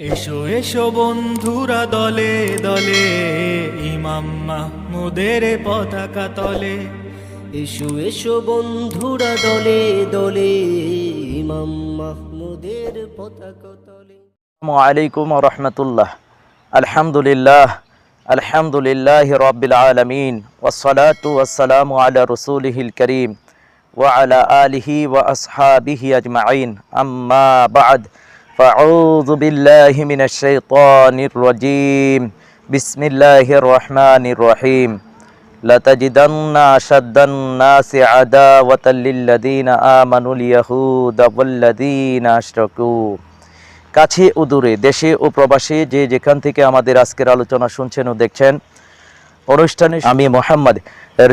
এসো এসো বন্ধুরা দলে দলে ইমাম মাহমুদের পতাকা তলে। এসো এসো বন্ধুরা দলে দলে ইমাম মাহমুদের পতাকা তলে। আলাইকুম রহমতুল্লাহ। আলহামদুলিল্লাহ আলহামদুলিল্লাহ রবিল আলমিন ওসলাতু ওসালাম আলা রসুলহিল করিম ওয়া আলা আলিহি ওয়া আসহাবিহি আজমাইন। আম্মা বাদ। فأعوذ بالله من الشيطان الرجيم بسم الله الرحمن الرحيم لتجدن أشد الناس عداوة للذين آمنوا اليهود والذين أشركوا কাছে ও দূরে দেশে ও প্রবাসে যে যেখান থেকে আমাদের আজকের আলোচনা শুনছেন ও দেখছেন অনুষ্ঠানে আমি মোহাম্মদ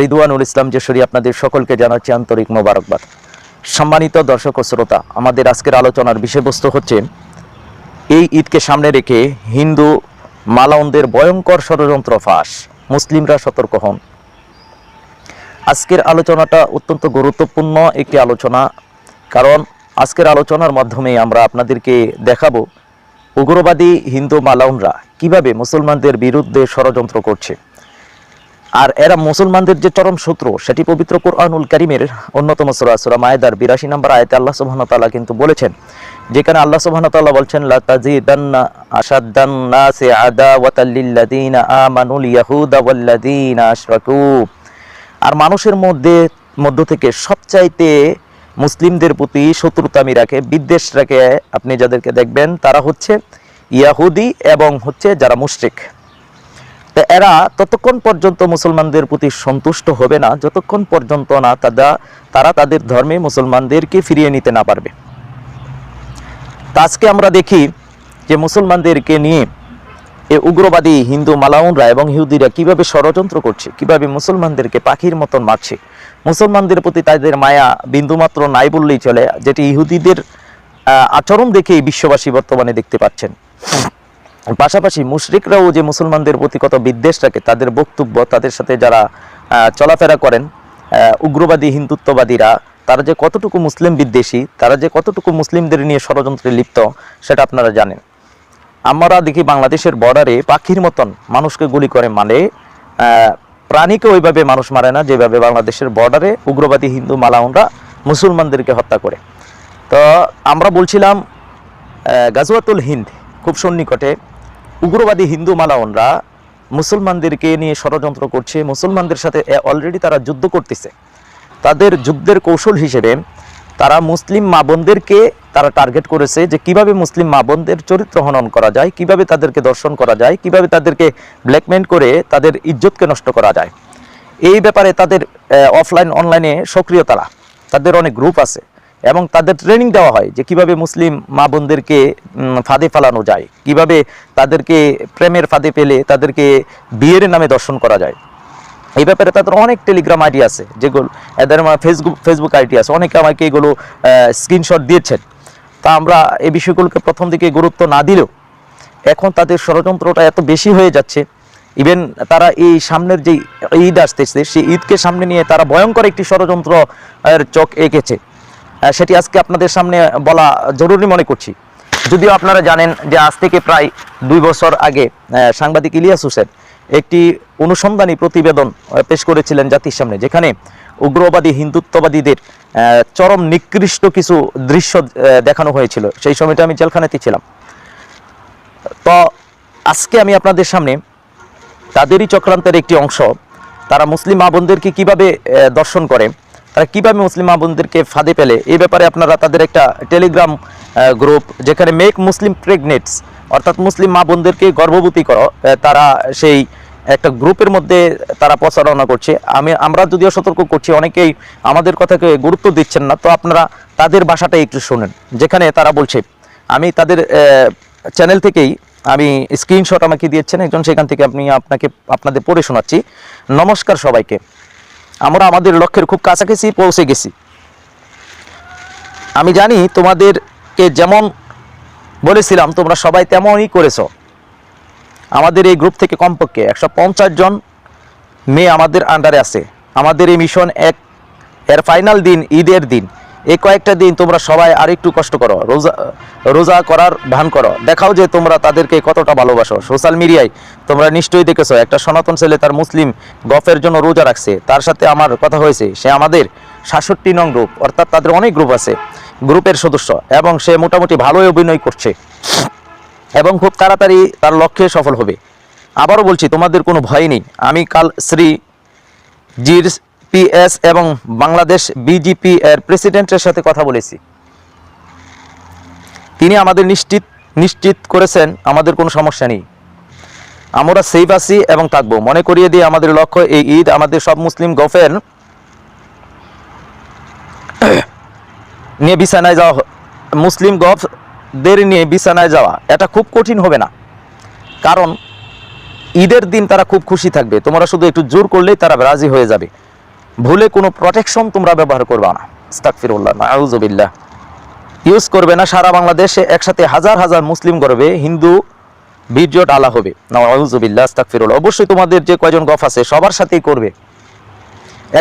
রিদওয়ানুল ইসলাম যশোরী আপনাদের সকলকে জানাচ্ছি আন্তরিক মোবারকবাদ সম্মানিত দর্শক ও শ্রোতা, আমাদের আজকের আলোচনার বিষয়বস্তু হচ্ছে, এই ঈদকে সামনে রেখে হিন্দু মালাউনদের ভয়ঙ্কর ষড়যন্ত্র ফাঁস, মুসলিমরা সতর্ক হন। আজকের আলোচনাটা অত্যন্ত গুরুত্বপূর্ণ একটি আলোচনা, কারণ আজকের আলোচনার মাধ্যমে আমরা আপনাদেরকে দেখাবো উগ্রবাদী হিন্দু মালাউনরা কীভাবে মুসলমানদের বিরুদ্ধে ষড়যন্ত্র করছে। আর এরা মুসলমানদের যে চরম শত্রু, সেটি পবিত্র কোরআনুল করিমের অন্যতম সুরা সুরা মায়েদার বিরাশি নম্বর আয়তে আল্লাহ সুবহানাহু তাআলা কিন্তু বলেছেন, যেখানে আল্লাহ সুবহানাহু তাআলা বলছেন ওয়াল্লাযিনা আশরাকু। আর মানুষের মধ্যে, মধ্য থেকে সবচাইতে মুসলিমদের প্রতি শত্রুতামি রাখে, বিদ্বেষ রাখে, আপনি যাদেরকে দেখবেন, তারা হচ্ছে ইয়াহুদি এবং হচ্ছে যারা মুশরিক। এরা ততক্ষণ পর্যন্ত মুসলমানদের প্রতি সন্তুষ্ট হবে না, যতক্ষণ পর্যন্ত না তারা তারা তাদের ধর্মে মুসলমানদেরকে ফিরিয়ে নিতে না পারবে। আজকে আমরা দেখি যে মুসলমানদেরকে নিয়ে এ উগ্রবাদী হিন্দু মালাউনরা এবং ইহুদিরা কীভাবে ষড়যন্ত্র করছে, কীভাবে মুসলমানদেরকে পাখির মতন মারছে। মুসলমানদের প্রতি তাদের মায়া বিন্দুমাত্র নাই বললেই চলে, যেটি ইহুদিদের আচরণ দেখেই বিশ্ববাসী বর্তমানে দেখতে পাচ্ছেন। পাশাপাশি মুশরিকরাও যে মুসলমানদের প্রতি কত বিদ্বেষ রাখে, তাদের বক্তব্য, তাদের সাথে যারা চলাফেরা করেন উগ্রবাদী, হিন্দুত্ববাদীরা, তারা যে কতটুকু মুসলিম বিদ্বেষী, তারা যে কতটুকু মুসলিমদের নিয়ে ষড়যন্ত্রে লিপ্ত, সেটা আপনারা জানেন। আমরা দেখি বাংলাদেশের বর্ডারে পাখির মতন মানুষকে গুলি করে মানে প্রাণীকে ওইভাবে মানুষ মারে না, যেভাবে বাংলাদেশের বর্ডারে উগ্রবাদী, হিন্দু, মালাউনরা মুসলমানদেরকে হত্যা করে। তো আমরা বলছিলাম গাজওয়াতুল হিন্দ খুব সন্নিকটে উগ্রবাদী হিন্দু মালাউনরা মুসলমানদেরকে নিয়ে ষড়যন্ত্র করছে। মুসলমানদের সাথে অলরেডি তারা যুদ্ধ করতেছে। তাদের যুদ্ধের কৌশল হিসেবে তারা মুসলিম মা বোনদেরকে তারা টার্গেট করেছে যে কীভাবে মুসলিম মা বোনদের চরিত্র হনন করা যায়, কীভাবে তাদেরকে দর্শন করা যায়, কীভাবে তাদেরকে ব্ল্যাকমেল করে তাদের ইজ্জতকে নষ্ট করা যায়। এই ব্যাপারে তাদের অফলাইন অনলাইনে সক্রিয় তারা। তাদের অনেক গ্রুপ আছে। এবং তাদের ট্রেনিং দেওয়া হয় যে কীভাবে মুসলিম মা বোনদেরকে ফাঁদে ফেলানো যায়, কীভাবে তাদেরকে প্রেমের ফাঁদে পেলে তাদেরকে বিয়ের নামে দর্শন করা যায়। এই ব্যাপারে তাদের অনেক টেলিগ্রাম আইডি আছে, যেগুলো, এদের ফেসবুক ফেসবুক আইডি আছে। অনেকে আমাকে এগুলো স্ক্রিনশট দিয়েছেন। তা আমরা এই বিষয়গুলোকে প্রথম দিকে গুরুত্ব না দিলেও, এখন তাদের ষড়যন্ত্রটা এত বেশি হয়ে যাচ্ছে। ইভেন তারা এই সামনের যে ঈদ আসতেছে, সেই ঈদকে সামনে নিয়ে তারা ভয়ঙ্কর একটি ষড়যন্ত্র চোখ এঁকেছে। সেটি আজকে আপনাদের সামনে বলা জরুরি মনে করছি। যদিও আপনারা জানেন যে আজ থেকে প্রায় দুই বছর আগে সাংবাদিক ইলিয়াস হোসেন একটি অনুসন্ধানী প্রতিবেদন পেশ করেছিলেন জাতির সামনে, যেখানে উগ্রবাদী, হিন্দুত্ববাদীদের চরম নিকৃষ্ট কিছু দৃশ্য দেখানো হয়েছিল। সেই সময়টা আমি জেলখানাতে ছিলাম। তো আজকে আমি আপনাদের সামনে তাদেরই চক্রান্তের একটি অংশ, তারা মুসলিম মা বোনদেরকে কীভাবে দর্শন করে তারা কীভাবে মুসলিম মা ফাঁদে পেলে এই ব্যাপারে আপনারা তাদের একটা টেলিগ্রাম গ্রুপ যেখানে মেক মুসলিম প্রেগনেটস অর্থাৎ মুসলিম মা বোনদেরকে গর্ভবতী করো তারা সেই একটা গ্রুপের মধ্যে তারা প্রচারণা করছে। আমি, আমরা যদিও সতর্ক করছি, অনেকেই আমাদের কথাকে গুরুত্ব দিচ্ছেন না, তো আপনারা তাদের ভাষাটা একটু শোনেন, যেখানে তারা বলছে, আমি তাদের চ্যানেল থেকেই আমি স্ক্রিনশট আমাকে দিয়েছেন, একজন সেখান থেকে আপনি আপনাকে, আপনাদের পড়ে শোনাচ্ছি। নমস্কার সবাইকে। আমরা আমাদের লক্ষ্যের খুব কাছাকাছি পৌঁছে গেছি। আমি জানি তোমাদেরকে যেমন বলেছিলাম, তোমরা সবাই তেমনই করেছ। আমাদের এই গ্রুপ থেকে কমপক্ষে একশো পঞ্চাশ জন মেয়ে আমাদের আন্ডারে আছে। আমাদের এই মিশন এক, এর ফাইনাল দিন, ঈদের দিন। এই কয়েকটা দিন তোমরা সবাই আর একটু কষ্ট করো, রোজা রোজা করার ভান করো। দেখাও যে তোমরা তাদেরকে কতটা ভালোবাসো। সোশ্যাল মিডিয়ায় তোমরা নিশ্চয়ই দেখেছ, একটা সনাতন ছেলে তার মুসলিম গফের জন্য রোজা রাখছে। তার সাথে আমার কথা হয়েছে, সে আমাদের সাতষট্টি নং গ্রুপ, অর্থাৎ তাদের অনেক গ্রুপ আছে, গ্রুপের সদস্য, এবং সে মোটামুটি ভালোই অভিনয় করছে, এবং খুব তাড়াতাড়ি তার লক্ষ্যে সফল হবে। আবারও বলছি, তোমাদের কোনো ভয় নেই। আমি কাল শ্রী জির পিএস এবং বাংলাদেশ বিজেপি এর প্রেসিডেন্টের সাথে কথা বলেছি। তিনি আমাদের নিশ্চিত নিশ্চিত করেছেন, আমাদের কোনো সমস্যা নেই। আমরা সেফ আছি এবং থাকব। মনে করিয়ে দিয়ে আমাদের লক্ষ্য এই ঈদ, আমাদের সব মুসলিম গফের নিয়ে বিছানায় যাওয়া মুসলিম গফদের নিয়ে বিছানায় যাওয়া, এটা খুব কঠিন হবে না। কারণ ঈদের দিন তারা খুব খুশি থাকবে। তোমরা শুধু একটু জোর করলেই তারা রাজি হয়ে যাবে। ভুলে কোনো প্রোটেকশন তোমরা ব্যবহার করবে না। ইস্তাকফিরুল্লাহ নাউজুবিল্লাহ। ইউজ করবে না, সারা বাংলাদেশে একসাথে হাজার হাজার মুসলিম করবে হিন্দু বীর্য ডালা হবে। না নাউজুবিল্লাহ ইস্তাকফিরুল্লাহ অবশ্যই তোমাদের যে কয়জন গফ আছে, সবার সাথেই করবে।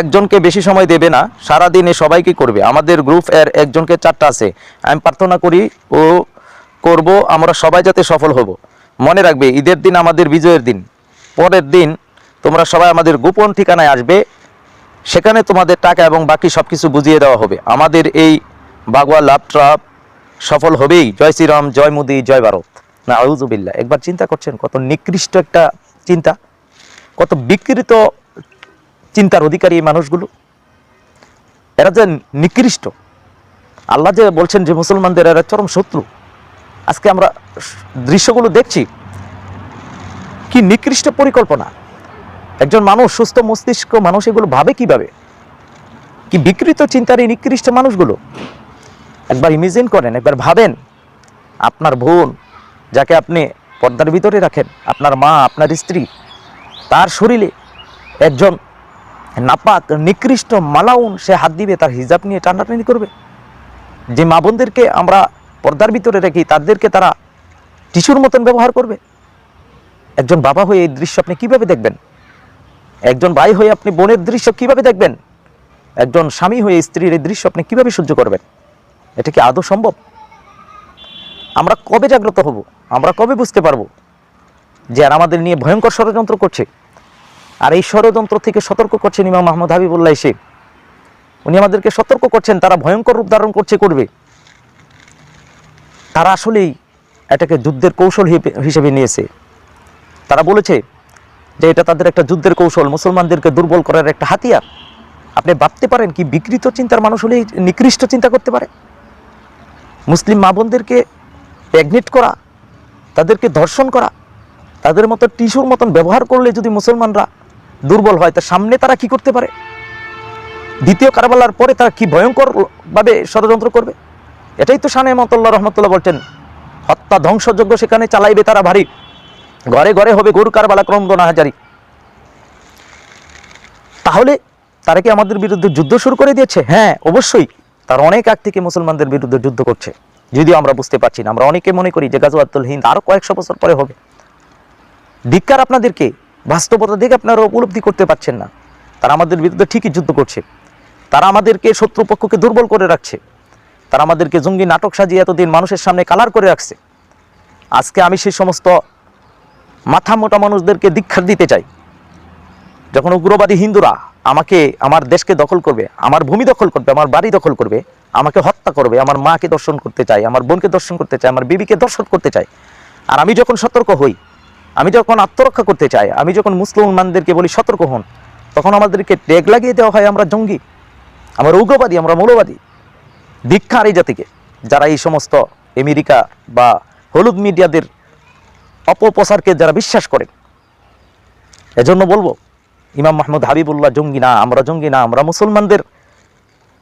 একজনকে বেশি সময় দেবে না সারা দিনে সবাইকে করবে। আমাদের গ্রুপ এর একজনকে চারটা আছে। আমি প্রার্থনা করি ও করব, আমরা সবাই যাতে সফল হব। মনে রাখবে, ঈদের দিন আমাদের বিজয়ের দিন। পরের দিন তোমরা সবাই আমাদের গোপন ঠিকানায় আসবে। সেখানে তোমাদের টাকা এবং বাকি সব কিছু বুঝিয়ে দেওয়া হবে। আমাদের এই বাগোয়া লাভ ট্রাপ সফল হবেই। জয় শ্রীরাম, জয় মোদি, জয় ভারত। না আউজুবিল্লা একবার চিন্তা করছেন, কত নিকৃষ্ট একটা চিন্তা? কত বিকৃত চিন্তার অধিকারী এই মানুষগুলো? এরা যে নিকৃষ্ট। আল্লাহ যে বলছেন যে মুসলমানদের এরা চরম শত্রু। আজকে আমরা দৃশ্যগুলো দেখছি। কি নিকৃষ্ট পরিকল্পনা। একজন মানুষ, সুস্থ মস্তিষ্ক মানুষ, এগুলো ভাবে কীভাবে? কি বিকৃত চিন্তার এই নিকৃষ্ট মানুষগুলো? একবার ইমেজিন করেন, একবার ভাবেন। আপনার বোন, যাকে আপনি পর্দার ভিতরে রাখেন, আপনার মা, আপনার স্ত্রী, তার শরীরে একজন নাপাক, নিকৃষ্ট মালাউন, সে হাত দিবে, তার হিজাব নিয়ে টানাটানি করবে। যে মা বোনদেরকে আমরা পর্দার ভিতরে রেখি, তাদেরকে তারা টিস্যুর মতন ব্যবহার করবে। একজন বাবা হয়ে এই দৃশ্য আপনি কীভাবে দেখবেন? একজন ভাই হয়ে আপনি বোনের দৃশ্য কীভাবে দেখবেন? একজন স্বামী হয়ে স্ত্রীর এই দৃশ্য আপনি কীভাবে সহ্য করবেন? এটা কি আদৌ সম্ভব? আমরা কবে জাগ্রত হব? আমরা কবে বুঝতে পারব যে আর আমাদের নিয়ে ভয়ঙ্কর ষড়যন্ত্র করছে? আর এই ষড়যন্ত্র থেকে সতর্ক করছেন ইমাম মাহমুদ হাবিবুল্লাহ সে উনি আমাদেরকে সতর্ক করছেন, তারা ভয়ঙ্কর রূপ ধারণ করছে, করবে। তারা আসলেই এটাকে যুদ্ধের কৌশল হিসেবে নিয়েছে। তারা বলেছে যে এটা তাদের একটা যুদ্ধের কৌশল, মুসলমানদেরকে দুর্বল করার একটা হাতিয়ার। আপনি ভাবতে পারেন কি বিকৃত চিন্তার মানুষ হলে নিকৃষ্ট চিন্তা করতে পারে? মুসলিম মা বোনদেরকে প্রেগনেট করা, তাদেরকে ধর্ষণ করা, তাদের মতো টিস্যুর মতন ব্যবহার করলে যদি মুসলমানরা দুর্বল হয় তার সামনে তারা কি করতে পারে? দ্বিতীয় কারবালার পরে তারা কি ভয়ঙ্কর ভাবে ষড়যন্ত্র করবে? এটাই তো শানে মতল্লা রহমতুল্লাহ বলছেন, হত্যা ধ্বংসযজ্ঞ সেখানে চালাইবে তারা ভারী। ঘরে ঘরে হবে গরু কারবালা ক্রমদনা হাজারি। তাহলে তারা কি আমাদের বিরুদ্ধে যুদ্ধ শুরু করে দিয়েছে? হ্যাঁ অবশ্যই। তার অনেক আগ থেকে মুসলমানদের বিরুদ্ধে যুদ্ধ করছে। যদিও আমরা বুঝতে পারছি না, আমরা অনেকে মনে করি যে গাজওয়াতুল হিন্দ আরও কয়েকশো বছর পরে হবে। ধিক্কার আপনাদেরকে, বাস্তবতা দেখে আপনারা উপলব্ধি করতে পারছেন না। তারা আমাদের বিরুদ্ধে ঠিকই যুদ্ধ করছে। তারা আমাদেরকে শত্রুপক্ষকে দুর্বল করে রাখছে। তারা আমাদেরকে জঙ্গি নাটক সাজিয়ে এতদিন মানুষের সামনে কালার করে রাখছে। আজকে আমি সেই সমস্ত মাথা মোটা মানুষদেরকে দীক্ষা দিতে চাই। যখন উগ্রবাদী হিন্দুরা আমাকে, আমার দেশকে দখল করবে, আমার ভূমি দখল করবে, আমার বাড়ি দখল করবে, আমাকে হত্যা করবে, আমার মাকে দর্শন করতে চাই, আমার বোনকে দর্শন করতে চাই, আমার বিবিকে দর্শন করতে চাই, আর আমি যখন সতর্ক হই, আমি যখন আত্মরক্ষা করতে চাই, আমি যখন মুসলমানদেরকে বলি সতর্ক হন, তখন আমাদেরকে ট্যাগ লাগিয়ে দেওয়া হয় আমরা জঙ্গি, আমরা উগ্রবাদী, আমরা মৌলবাদী। দীক্ষা আর এই জাতিকে, যারা এই সমস্ত আমেরিকা বা হলুদ মিডিয়াদের অপপ্রচারকে যারা বিশ্বাস করেন এজন্য বলব, ইমাম মাহমুদ হাবিবুল্লাহ জঙ্গি না, আমরা জঙ্গি না, আমরা মুসলমানদের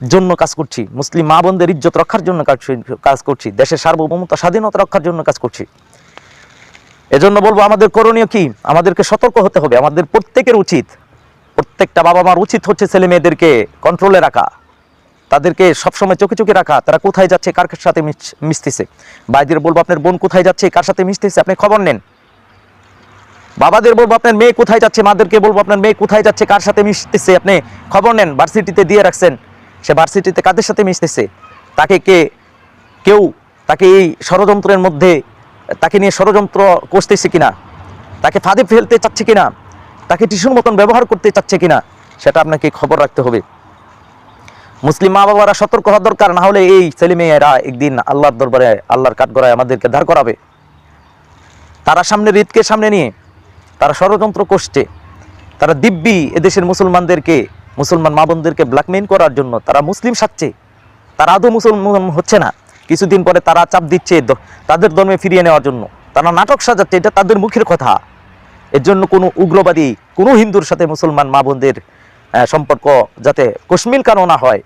জন্য কাজ করছি। মুসলিম মা বোনদের ইজ্জত রক্ষার জন্য কাজ করছি। দেশের সার্বভৌমতা স্বাধীনতা রক্ষার জন্য কাজ করছি। এজন্য বলব, আমাদের করণীয় কি? আমাদেরকে সতর্ক হতে হবে। আমাদের প্রত্যেকের উচিত, প্রত্যেকটা বাবা মার উচিত হচ্ছে ছেলে মেয়েদেরকে কন্ট্রোলে রাখা। তাদেরকে সবসময় চোখে চোখে রাখা, তারা কোথায় যাচ্ছে, কার সাথে মিশতেছে? ভাইদের বলব আপনার বোন কোথায় যাচ্ছে, কার সাথে মিশতেছে? আপনি খবর নেন। বাবাদের বলব আপনার মেয়ে কোথায় যাচ্ছে, মাদেরকে বলব আপনার মেয়ে কোথায় যাচ্ছে, কার সাথে মিশতেছে? আপনি খবর নেন ভার্সিটিতে দিয়ে রাখছেন। সে ভার্সিটিতে কাদের সাথে মিশতেছে? তাকে কে, কেউ তাকে এই ষড়যন্ত্রের মধ্যে, তাকে নিয়ে ষড়যন্ত্র কষতেছে কিনা? তাকে ফাঁদে ফেলতে চাচ্ছে কিনা? তাকে টিসুর মতন ব্যবহার করতে চাচ্ছে কিনা? সেটা আপনাকে খবর রাখতে হবে। মুসলিম মা বাবারা সতর্ক হওয়া দরকার, না হলে এই ছেলেমেয়েরা একদিন আল্লাহর দরবারে, আল্লাহর কাঠগড়ায় আমাদেরকে ধার করাবে। তারা সামনে ঈদকে সামনে নিয়ে, তারা ষড়যন্ত্র করছে। তারা দিব্যি এদেশের মুসলমানদেরকে, মুসলমান মা বোনদেরকে ব্ল্যাকমেইল করার জন্য তারা মুসলিম সাজছে। তারা আদৌ মুসলমান হচ্ছে না। কিছুদিন পরে তারা চাপ দিচ্ছে তাদের ধর্মে ফিরিয়ে নেওয়ার জন্য। তারা নাটক সাজাচ্ছে, এটা তাদের মুখের কথা। এর জন্য কোনো উগ্রবাদী, কোনো হিন্দুর সাথে মুসলমান মা বোনদের সম্পর্ক যাতে কশ্মিল কারও না হয়।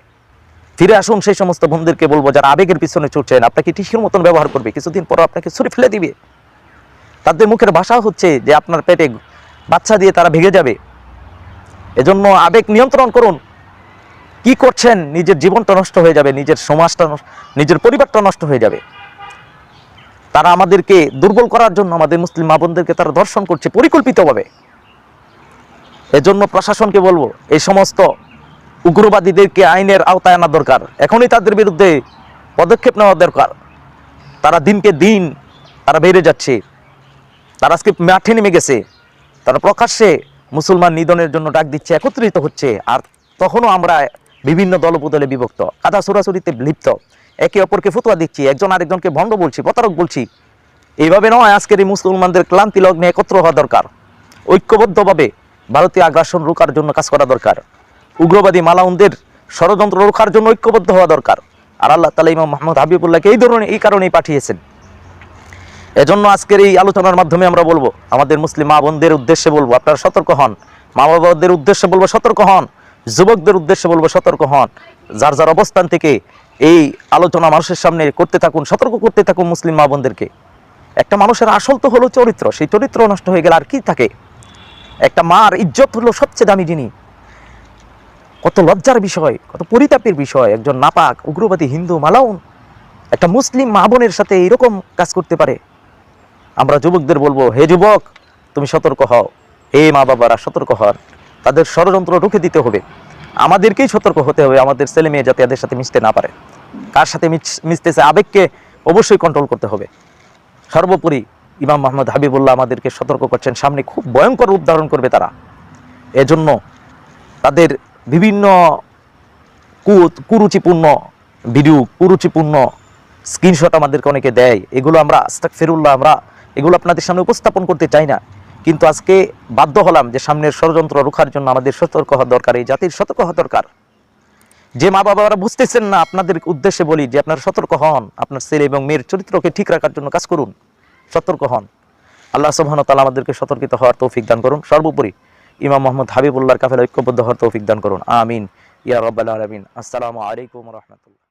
ফিরে আসুন, সেই সমস্ত বন্ধুদেরকে বলব যারা আবেগের পিছনে ছুটছেন আপনাকে টিসির মতন ব্যবহার করবে? কিছুদিন পর আপনাকে ছুরি ফেলে দিবে। তাদের মুখের ভাষা হচ্ছে যে আপনার পেটে বাচ্চা দিয়ে তারা ভেঙে যাবে। এজন্য আবেগ নিয়ন্ত্রণ করুন। কি করছেন? নিজের জীবনটা নষ্ট হয়ে যাবে, নিজের সমাজটা নিজের পরিবারটা নষ্ট হয়ে যাবে। তারা আমাদেরকে দুর্বল করার জন্য আমাদের মুসলিম মা বোনদেরকে তারা দর্শন করছে পরিকল্পিতভাবে। এজন্য প্রশাসনকে বলব, এই সমস্ত উগ্রবাদীদেরকে আইনের আওতায় আনা দরকার। এখনই তাদের বিরুদ্ধে পদক্ষেপ নেওয়া দরকার। তারা দিনকে দিন তারা বেড়ে যাচ্ছে। তারা আজকে মাঠে নেমে গেছে। তারা প্রকাশ্যে মুসলমান নিধনের জন্য ডাক দিচ্ছে, একত্রিত হচ্ছে। আর তখনও আমরা বিভিন্ন দলবদলে বিভক্ত। কাদা সরাসরিতে লিপ্ত। একে অপরকে ফতুয়া দিচ্ছি। একজন আরেকজনকে ভণ্ড বলছি, প্রতারক বলছি। এইভাবে নয়, আজকের এই মুসলমানদের ক্লান্তি লগ্নে একত্র হওয়া দরকার। ঐক্যবদ্ধভাবে ভারতীয় আগ্রাসন রোকার জন্য কাজ করা দরকার। উগ্রবাদী মালাউনদের ষড়যন্ত্র রোখার জন্য ঐক্যবদ্ধ হওয়া দরকার। আর আল্লাহ তালা ইমাম মোহাম্মদ হাবিবুল্লাহকে এই ধরনের, এই কারণেই পাঠিয়েছেন। এজন্য আজকের এই আলোচনার মাধ্যমে আমরা বলব, আমাদের মুসলিম মা বোনদের উদ্দেশ্যে বলব, আপনারা সতর্ক হন। মা বাবাদের উদ্দেশ্যে বলব, সতর্ক হন। যুবকদের উদ্দেশ্যে বলব, সতর্ক হন। যার যার অবস্থান থেকে এই আলোচনা মানুষের সামনে করতে থাকুন, সতর্ক করতে থাকুন মুসলিম মা বোনদেরকে। একটা মানুষের আসল তো হলো চরিত্র। সেই চরিত্র নষ্ট হয়ে গেলে আর কি থাকে? একটা মার ইজ্জত হলো সবচেয়ে দামি জিনিস। কত লজ্জার বিষয়, কত পরিতাপের বিষয়, একজন নাপাক, উগ্রবাদী হিন্দু, মালাউন, একটা মুসলিম মা বোনের সাথে এরকম কাজ করতে পারে। আমরা যুবকদের বলব, হে যুবক, তুমি সতর্ক হও। হে মা বাবারা সতর্ক হন। তাদের ষড়যন্ত্র রুখে দিতে হবে। আমাদেরকেই সতর্ক হতে হবে। আমাদের ছেলে মেয়ে যাতে এদের সাথে মিশতে না পারে। কার সাথে মিশ- মিশতেছে আবেগকে অবশ্যই কন্ট্রোল করতে হবে। সর্বোপরি ইমাম মোহাম্মদ হাবিবুল্লাহ আমাদেরকে সতর্ক করছেন, সামনে খুব ভয়ঙ্কর রূপ ধারণ করবে তারা। এজন্য তাদের বিভিন্ন কুরুচিপূর্ণ ভিডিও, কুরুচিপূর্ণ স্ক্রিনশট আমাদেরকে অনেকে দেয়। এগুলো আমরা আস্তাক ফেরুল্লাহ আমরা এগুলো আপনাদের সামনে উপস্থাপন করতে চাই না। কিন্তু আজকে বাধ্য হলাম যে সামনের ষড়যন্ত্র রুখার জন্য আমাদের সতর্ক হওয়া দরকার, এই জাতির সতর্ক হওয়া দরকার। যে মা বাবারা বুঝতেছেন না, আপনাদের উদ্দেশ্যে বলি যে আপনারা সতর্ক হন, আপনার ছেলে এবং মেয়ের চরিত্রকে ঠিক রাখার জন্য কাজ করুন। সতর্ক হন। আল্লাহ সুবহান তালা আমাদেরকে সতর্কিত হওয়ার তৌফিক দান করুন। সর্বোপরি ইমাম মোহাম্মদ হাবিবুল্লাহর কাফেলা ঐক্যবদ্ধ হওয়ার তৌফিক দান করুন। আমিন। ইয়া রব্বাল আলমিন। আসসালামু আলাইকুম রহমতুল্লাহ।